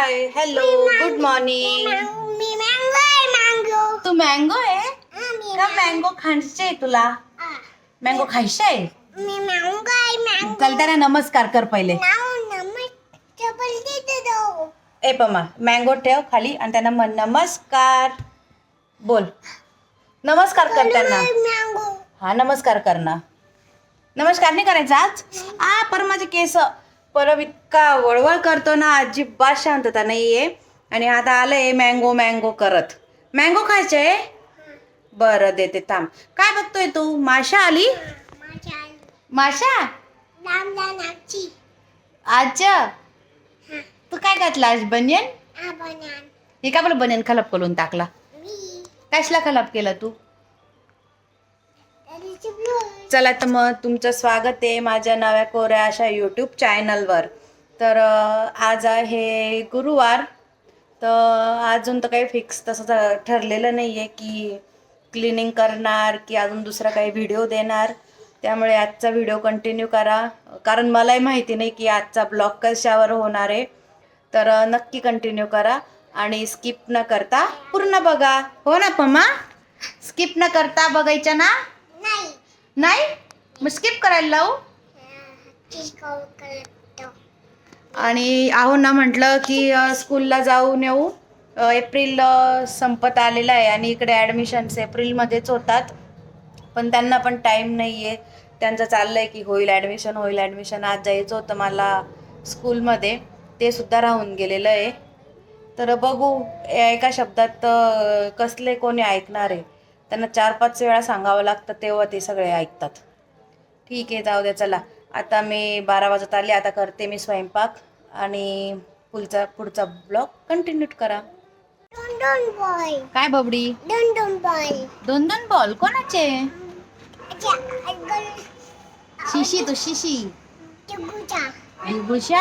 हाय hello good morning मी mango आहे mango तू मँगो आहे? का मँगो खायचे आहे तुला? मँगो खायचे आहे? मी मँगो आहे मँगो चल त्याला नमस्कार कर पहिले. नाव देते दो ए पमा मँगो ठेव खाली आणि त्यांना म्हण नमस्कार. बोल. नमस्कार कर त्यांना. मँगो हा नमस्कार कर ना. नमस्कार नाही करायचा आज? आ पर माझे केस परम इतका वळवळ करतो ना अजिबात शांतता नाहीये. आणि आता आलंय मँगो मँगो करत. मँगो खायचंय? बरं देते थांब. काय बघतोय तू? माशा आली? माशा आज तू काय घातला आज बनियन. हे का बरं बनियन खलाप करून टाकला कशला खलाप केला तू? चला तर मग तुमचं स्वागत आहे माझ्या नव्या कोऱ्या अशा यूट्यूब चॅनलवर तर आज आहे गुरुवार. तर अजून तर काही फिक्स तसं ठरलेलं नाही आहे की क्लिनिंग करणार की अजून दुसरा काही व्हिडिओ देणार. त्यामुळे आजचा व्हिडिओ कंटिन्यू करा. कारण मलाही माहिती नाही की आजचा ब्लॉग कशावर होणार आहे. तर नक्की कंटिन्यू करा. आणि स्किप न करता पूर्ण बघा. हो ना पमा स्किप न करता बघायच्या ना? नाही. मग स्किप करायला लावू? आणि आहो ना म्हटलं की स्कूलला जाऊन येऊ. एप्रिल संपत आलेला आहे आणि इकडे ॲडमिशन्स एप्रिलमध्येच होतात. पण त्यांना पण टाईम नाही आहे त्यांचं चाललं आहे की होईल ॲडमिशन होईल ॲडमिशन आज जायचं होतं मला स्कूलमध्ये ते सुद्धा राहून गेलेलं आहे. तर बघू या एका शब्दात कसले कोणी ऐकणार आहे. त्यांना चार पाच वेळा सांगावं लागतं तेव्हा ते सगळे ऐकतात. ठीक आहे जाऊ द्या चला. आता मी बारा वाजत आले आता करते मी स्वयंपाक आणि पुढचा पुढचा ब्लॉग कंटिन्यू करा. काय बबडी? दोन दोन बॉय दोन दोन बॉल कोणाचे शिशी तो शिशी. भुभुषा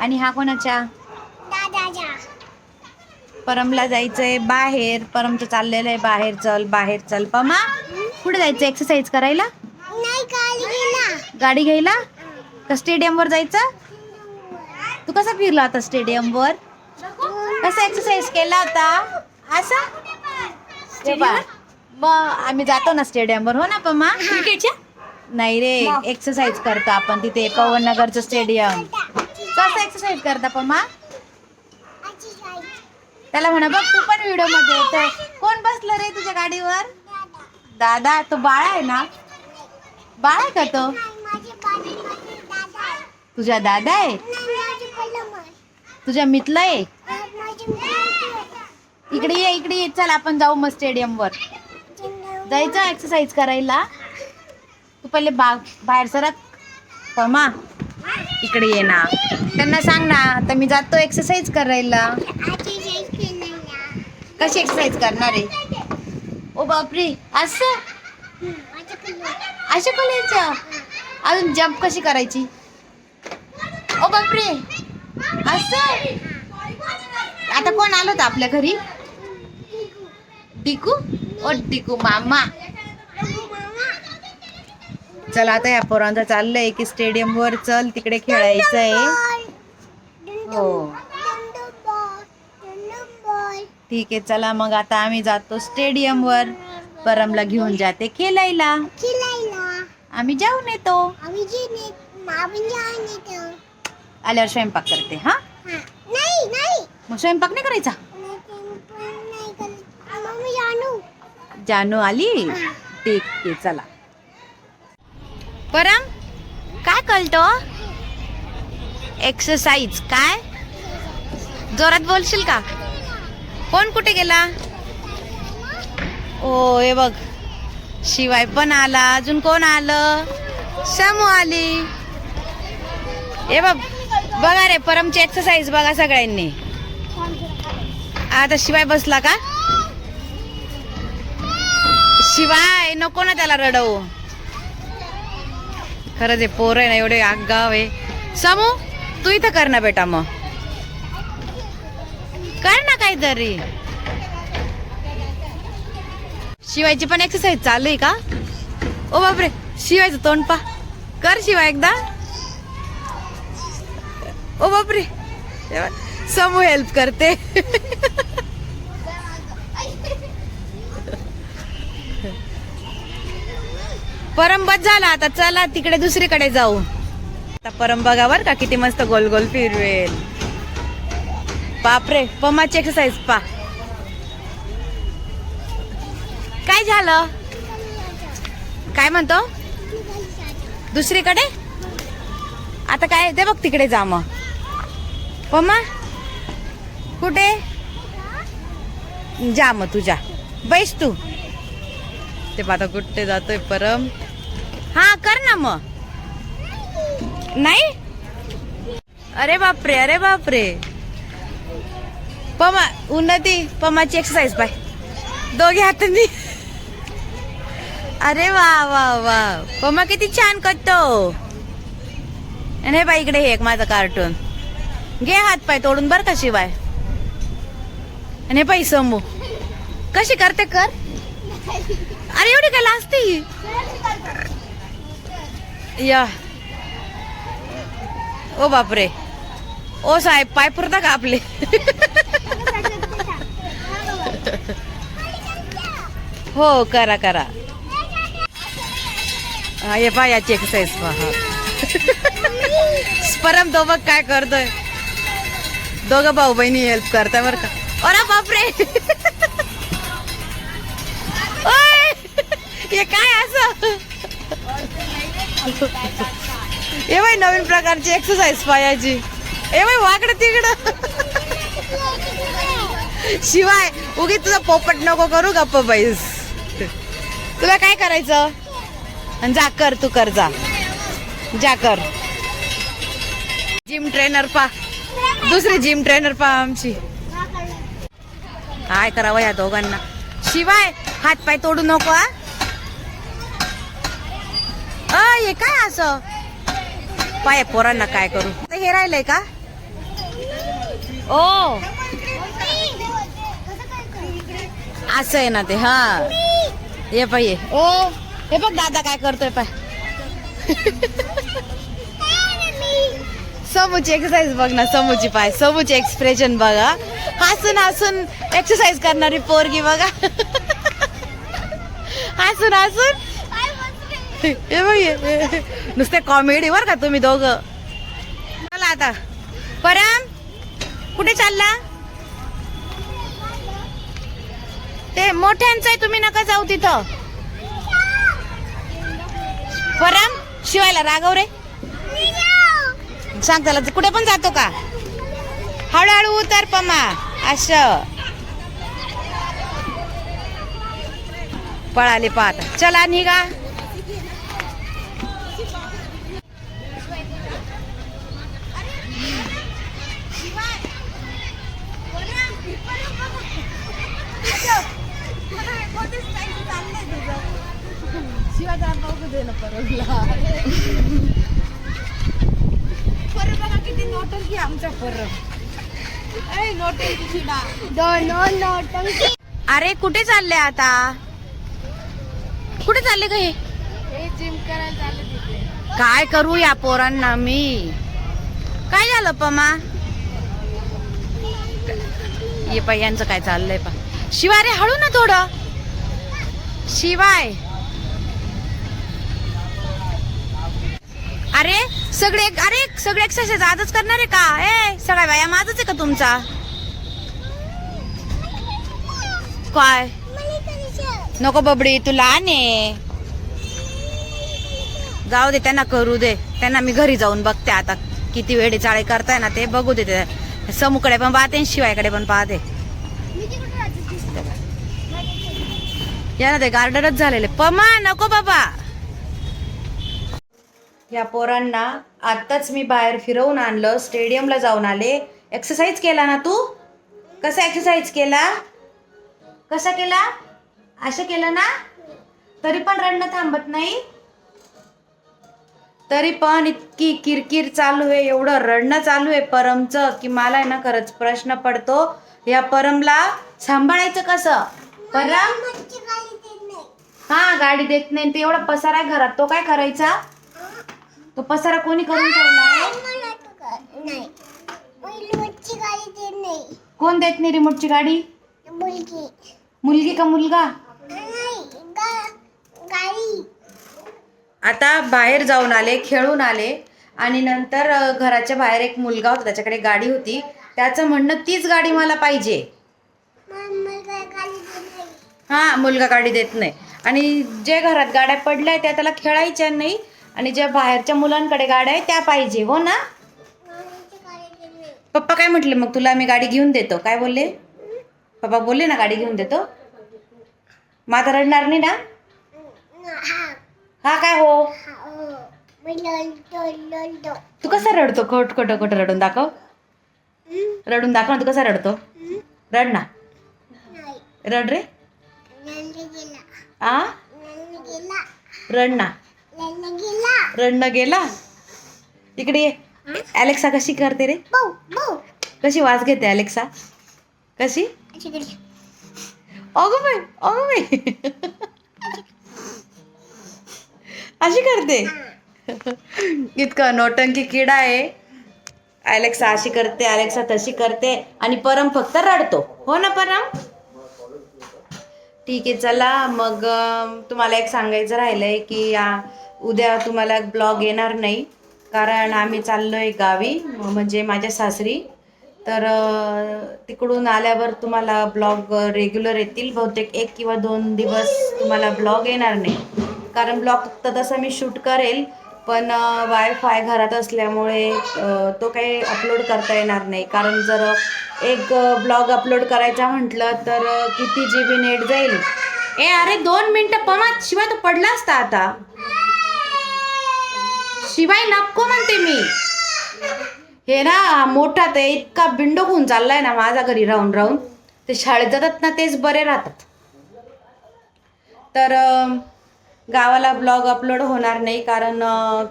आणि हा कोणाच्या परमला जायचंय बाहेर. परमचं चाललेलं आहे बाहेर. चल बाहेर चल. पमा कुठे जायचं एक्सरसाइज करायला? गाडी घ्यायला. का स्टेडियमवर जायचं? तू कसा फिरला होता स्टेडियमवर कसा एक्सरसाइज केला होता असा? हे. मग आम्ही जातो ना स्टेडियमवर हो ना पमा? क्रिकेटच्या नाही रे एक्सरसाइज करतो आपण तिथे पवननगरचं स्टेडियम कसं एक्सरसाइज करता पमा? त्याला म्हणा बघ तू पण व्हिडिओमध्ये येतोय. कोण बसलं रे तुझ्या गाडीवर? दादा तो बाळा आहे ना. बाळा आहे का तो? तुझ्या दादा आहे तुझा दादा आहे? तुझ्या मितला आहे? इकडे ये इकडे ये चल आपण जाऊ मग स्टेडियमवर. जायचं एक्सरसाइज करायला? तू पहिले बा बाहेर सरक. पमा इकडे ये ना. त्यांना सांग ना आता मी जातो एक्सरसाइज करायला. कशी एक्सरसाइज करणार आहे? ओ बापरे असं? अशा करायचं अजून जम्प कशी करायची? ओ बापरे असं? आता कोण आलं होतं आपल्या घरी? डिकू ओ डिकू मामा. चल आता या पोरांचं चाललंय की स्टेडियम वर चल तिकडे खेळायचं आहे हो. ठीक आहे चला मग आता आम्ही जातो स्टेडियम वर परमला घेऊन जाते खेळायला खेळायला आम्ही जाऊन येतो. आम्ही आल्यावर स्वयंपाक करते हा. नाही नाही. मग स्वयंपाक नाही करायचा? जानू. आली? ठीक आहे चला. परम काय कळतो एक्सरसाइज काय? जोरात बोलशील का? कोण कुठे गेला? ओ हे बघ. शिवाय पण आला. अजून कोण आलं? समू आली. हे बघ. बघा रे परमची एक्सरसाइज बघा सगळ्यांनी. आता शिवाय बसला का? शिवाय नको ना त्याला रडवू. खरंच आहे पोर आहे ना एवढे आगाव आहे. समू तू इथं कर ना बेटा मग. काहीतरी. शिवायची पण एक्सरसाइज चालू आहे का? ओ बापरे शिवायचं तोंड पा. कर शिवाय एकदा. ओ बापरे समू हेल्प करते. परमबत झाला आता चला तिकडे दुसरीकडे जाऊ. आता परम बघावर का किती मस्त गोल गोल फिरवेल. बापरे पमाची एक्सरसाइज पा. काय झालं? काय म्हणतो? दुसरीकडे? आता काय? ते बघ तिकडे जा मग. पम्मा कुठे? जा मग तुझ्या. बैस तू. ते आता कुठे जातोय परम. हा कर ना मग. नाही? अरे बापरे अरे बापरे. पमा उन्नती पमाची एक्सरसाइज पाय दोघे हातांनी. अरे वा वा वा. पमा किती छान करतो. आणि हे बाई इकडे हे एक माझं कार्टून घे हात पाय तोडून बर का शिवाय. आणि हे पाय समू. कशी करते कर? अरे एवढी काय लाजते ही? या. ओ बापरे. ओ साहेब पाय पुरता का आपले? हो करा करा. हा ये याची एक्सरसाइज पहा. परम तो बघ काय करतोय? दोघं भाऊ बहिणी हेल्प करताय बर का? अरे बापरे! हे काय असं? हे बाई नवीन प्रकारची एक्सरसाइज पायाची ए बाई वाकडं तिकडं शिवाय उगी तुझा पोपट नको करू गप्प बाईस तुला काय करायचं? जा कर तू कर जा. जा कर. जिम ट्रेनर पा. दुसरी जिम ट्रेनर पा आमची. काय करावं या दोघांना? शिवाय हात पाय तोडू नको अ, हे काय असं? पाय पोरांना काय करू? हे राहिलंय का? ओ. असं आहे ना ते हा. ये पाय ये. ओ हे बघ दादा काय करतोय पाय. समूची एक्सरसाइज बघ ना समूची पाय. समूची एक्सप्रेशन बघा. हसून हसून एक्सरसाइज करणारी पोरगी बघा. हसून हसून. हे बघ नुसते कॉमेडी वर का तुम्ही दोघं. चला आता. परम कुठे चालला? ते मोठ्यांचं आहे तुम्ही नका जाऊ तिथं. परम शिवायला रागव रे सांग त्याला कुठे पण जातो का? हळूहळू उतर पमा असं. पळाले पाहता. चला निघा किती नोटंकी आमच्या परब दोन नोटंकी अरे कुठे चालले आता? कुठे चालले का हे? जिम करायला चालले तिथे काय करू या पोरांना मी? काय झालं पमा? ये पा यांचं काय चाललंय पा शिवाय रे हळू ना थोडं. शिवाय. अरे सगळे अरे सगळे एक्सरसाइज आजच करणार आहे का? ए सगळा व्यायाम आजच आहे का तुमचा? काय? नको बबडी तू लहान आहे. जाऊ दे त्यांना करू दे. त्यांना मी घरी जाऊन बघते आता. किती वेळे चाळे करताय ना ते बघू दे ते. समूकडे पण पाहते आणि शिवायकडे पण पाहते. या ना ते गार्डनच झालेले पमा नको बाबा. या पोरांना आत्ताच मी बाहेर फिरवून आणलं स्टेडियमला जाऊन आले. एक्सरसाइज केला ना तू? कसा एक्सरसाइज केला? कसा केला? असं केलं ना? तरी पण रडणं थांबत नाही. तरी पण इतकी किरकिर चालू आहे एवढं रडणं चालू आहे परमचं की मला ना खरंच प्रश्न पडतो. या परमला सांभाळायचं कसं? परम? हा गाडी देत नाही ते एवढा पसारा आहे घरात. तो काय करायचा? तो पसारा कोणी करून नाही. गाडी देत नाही. कोण देत नाही रिमोटची गाडी? मुलगी. मुलगी का मुलगा? नाही गा- गाडी. आता बाहेर जाऊन आले खेळून आले. आणि नंतर अ, घराच्या बाहेर एक मुलगा होता त्याच्याकडे गाडी होती. त्याचं म्हणणं तीच गाडी मला पाहिजे. मला गाडी देत नाही. हां मुलगा गाडी देत नाही. आणि जे घरात गाड्या पडल्या त्या त्याला खेळायच्या नाही. आणि ज्या बाहेरच्या मुलांकडे गाड्या आहेत त्या पाहिजे हो ना? पप्पा काय म्हटले मग तुला मी गाडी घेऊन देतो. काय बोलले? पप्पा बोलले ना गाडी घेऊन देतो. मग आता रडणार नाही ना? हा काय हो? तू कसा रडतो? खोट खोटं खोटं रडून दाखव. रडून दाखव ना तू कसा रडतो? रड ना. रड रे. आ? रड ना. रडणं गेला. इकडे ये. अलेक्सा कशी करते रे? कशी वाज घेते अलेक्सा कशी? अगं बाई अगं बाई. अशी करते. इतकं नोटंकी किडा आहे. अलेक्सा अशी करते अलेक्सा तशी करते. आणि परम फक्त रडतो. हो ना परम? ठीक आहे चला. मग तुम्हाला एक सांगायचं राहिलंय की उद्या तुम्हाला ब्लॉग येणार नाही कारण आम्ही चाललोय गावी म्हणजे माझ्या सासरी. तर तिकडून आल्यावर तुम्हाला ब्लॉग रेग्युलर येतील बहुतेक एक किंवा दोन दिवस तुम्हाला ब्लॉग येणार नाही. कारण ब्लॉग तर तसं मी शूट करेल पण वायफाय घरात असल्यामुळे तो काही अपलोड करता येणार नाही. कारण जर एक ब्लॉग अपलोड करायचा म्हटलं तर किती जी बी नेट जाईल? ए अरे दोन मिनटं पमात. शिवाय तो पडला असता आता. शिवाय नको म्हणते मी. हे ना मोठा ते इतका बिंडोक होऊन चाललाय ना माझ्या घरी राहून राहून. ते शाळेत जातात ना तेच बरे राहतात. तर गावाला ब्लॉग अपलोड होणार नाही कारण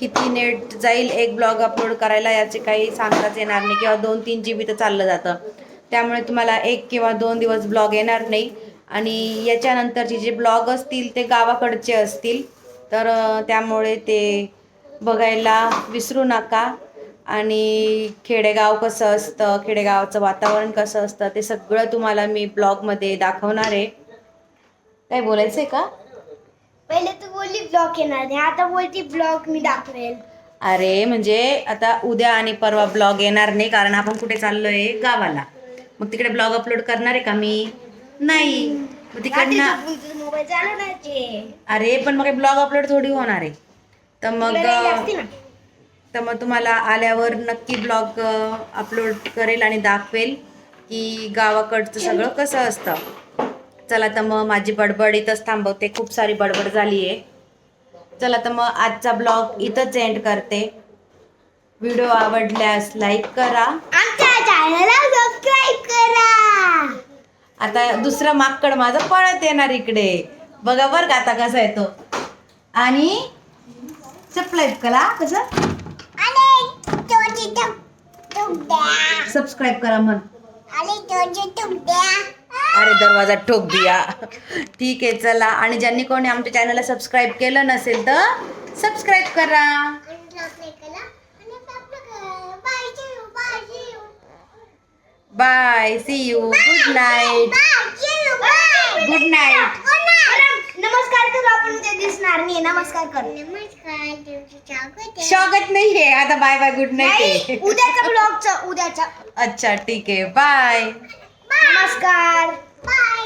किती नेट जाईल एक ब्लॉग अपलोड करायला याचे काही सांगताच येणार नाही किंवा दोन तीन जी बी तर चाललं जातं. त्यामुळे तुम्हाला एक किंवा दोन दिवस ब्लॉग येणार नाही. आणि याच्यानंतरचे जे ब्लॉग असतील ते गावाकडचे असतील. तर त्यामुळे ते बघायला विसरू नका. आणि खेडेगाव कसं असतं खेडेगावाचं वातावरण कसं असतं ते सगळं तुम्हाला मी ब्लॉगमध्ये दाखवणार आहे. काय बोलायचं आहे का? पहिले तू बोलली ब्लॉग येणार नाही आता बोलती ब्लॉग मी दाखवेल. अरे म्हणजे आता उद्या आणि परवा ब्लॉग येणार नाही कारण आपण कुठे चाललोय? गावाला. मग तिकडे ब्लॉग अपलोड करणार आहे का मी? नाही. मग तिकडनं मोबाईल चालवण्याचे अरे पण मग ब्लॉग अपलोड थोडी होणार आहे. तर मग तर मग तुम्हाला आल्यावर नक्की ब्लॉग अपलोड करेल आणि दाखवेल की गावाकडचं सगळं कसं असतं. चला तर मग माझी बडबड इथंच थांबवते. खूप सारी बडबड झाली आहे चला तर मग आजचा ब्लॉग इथंच एंड करते. व्हिडिओ आवडल्यास लाईक करा. आमच्या चॅनलला सबस्क्राईब करा. आता दुसरं माकड माझं पळत येणार इकडे. बघा बरं का आता कसा येतो. आणि सबस्क्राईब करा कसं? सबस्क्राईब करा म्हण. आणि अरे दरवाजा ठोक दिया. ठीक आहे चला. आणि ज्यांनी कोणी आमच्या चॅनलला सबस्क्राईब केलं नसेल तर सबस्क्राईब करा. Bye see you good night Good night. नमस्कार करू आपण उद्या दिसणार नाही. नमस्कार कर. नमस्कार स्वागत नाही आहे आता बाय बाय गुड नाईट नाही आहे उद्याचा ब्लॉगचा उद्याचा अच्छा ठीक आहे. Bye Bye. Namaskar. Bye.